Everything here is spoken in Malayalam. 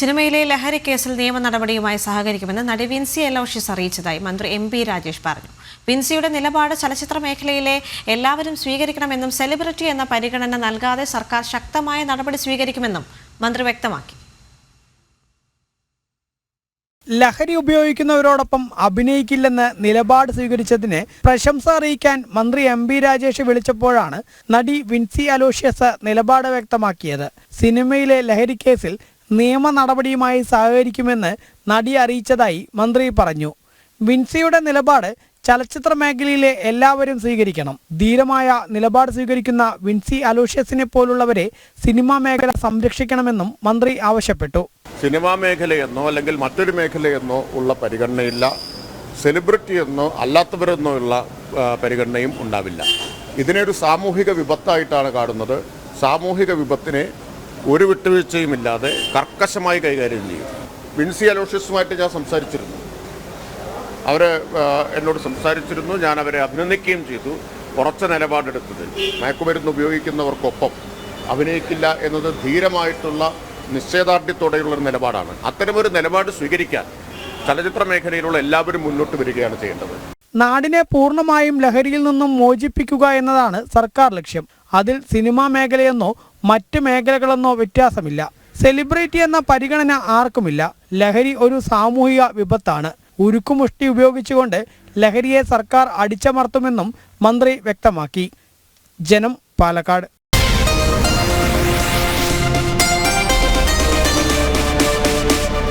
സിനിമയിലെ ലഹരി കേസിൽ നിയമ നടപടിയുമായി സഹകരിക്കുമെന്ന് നടി വിൻസി എലോഷ്യസ് അറിയിച്ചതായി മന്ത്രി എം പി രാജേഷ് പറഞ്ഞു. വിൻസിയുടെ നിലപാട് ചലച്ചിത്ര മേഖലയിലെ എല്ലാവരും സ്വീകരിക്കണമെന്നും സെലിബ്രിറ്റി എന്ന പരിഗണന നൽകാതെ സർക്കാർ ശക്തമായ നടപടി സ്വീകരിക്കുമെന്നും മന്ത്രി വ്യക്തമാക്കി. ലഹരി ഉപയോഗിക്കുന്നവരോടൊപ്പം അഭിനയിക്കില്ലെന്ന് നിലപാട് സ്വീകരിച്ചതിന് പ്രശംസ അറിയിക്കാൻ മന്ത്രി എം ബി രാജേഷ് വിളിച്ചപ്പോഴാണ് നടി വിൻസി അലോഷ്യസ് നിലപാട് വ്യക്തമാക്കിയത്. സിനിമയിലെ ലഹരിക്കേസിൽ കേസിൽ നിയമ നടപടിയുമായി സഹകരിക്കുമെന്ന് നടി അറിയിച്ചതായി മന്ത്രി പറഞ്ഞു. വിൻസിയുടെ നിലപാട് ചലച്ചിത്ര മേഖലയിലെ എല്ലാവരും സ്വീകരിക്കണം. ധീരമായ നിലപാട് സ്വീകരിക്കുന്ന വിൻസി അലോഷ്യസിനെ പോലുള്ളവരെ സിനിമാ മേഖല സംരക്ഷിക്കണമെന്നും മന്ത്രി ആവശ്യപ്പെട്ടു. സിനിമാ മേഖലയെന്നോ അല്ലെങ്കിൽ മറ്റൊരു മേഖലയെന്നോ ഉള്ള പരിഗണനയില്ല. സെലിബ്രിറ്റി എന്നോ അല്ലാത്തവരെന്നോ ഉള്ള പരിഗണനയും ഉണ്ടാവില്ല. ഇതിനെ ഒരു സാമൂഹിക വിപത്തായിട്ടാണ് കാണുന്നത്. സാമൂഹിക വിപത്തിനെ ഒരു വിട്ടുവീഴ്ചയുമില്ലാതെ കർക്കശമായി കൈകാര്യം ചെയ്യും. വിൻസി അലോഷ്യസുമായിട്ട് ഞാൻ സംസാരിച്ചിരുന്നു. അവർ എന്നോട് സംസാരിച്ചിരുന്നു. ഞാൻ അവരെ അഭിനന്ദിക്കുകയും ചെയ്തു. ഉറച്ച നിലപാടെടുത്തത്. മയക്കുമരുന്ന് ഉപയോഗിക്കുന്നവർക്കൊപ്പം അഭിനയിക്കില്ല എന്നത് ധീരമായിട്ടുള്ള നിശ്ചയദാർഢ്യത്തോടെയുള്ളൊരു നിലപാടാണ്. അത്തരമൊരു നിലപാട് സ്വീകരിക്കാൻ ചലച്ചിത്ര മേഖലയിലുള്ള എല്ലാവരും മുന്നോട്ട് വരികയാണ് ചെയ്യേണ്ടത്. നാടിനെ പൂർണമായും ലഹരിയിൽ നിന്നും മോചിപ്പിക്കുക എന്നതാണ് സർക്കാർ ലക്ഷ്യം. അതിൽ സിനിമാ മേഖലയെന്നോ മറ്റ് മേഖലകളെന്നോ വ്യത്യാസമില്ല. സെലിബ്രിറ്റി എന്ന പരിഗണന ആർക്കുമില്ല. ലഹരി ഒരു സാമൂഹിക വിപത്താണ്. ഉരുക്കുമുഷ്ടി ഉപയോഗിച്ചുകൊണ്ട് ലഹരിയെ സർക്കാർ അടിച്ചമർത്തുമെന്നും മന്ത്രി വ്യക്തമാക്കി. ജനം പാലക്കാട്.